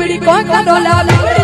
પીપડી પીપડી કોઈ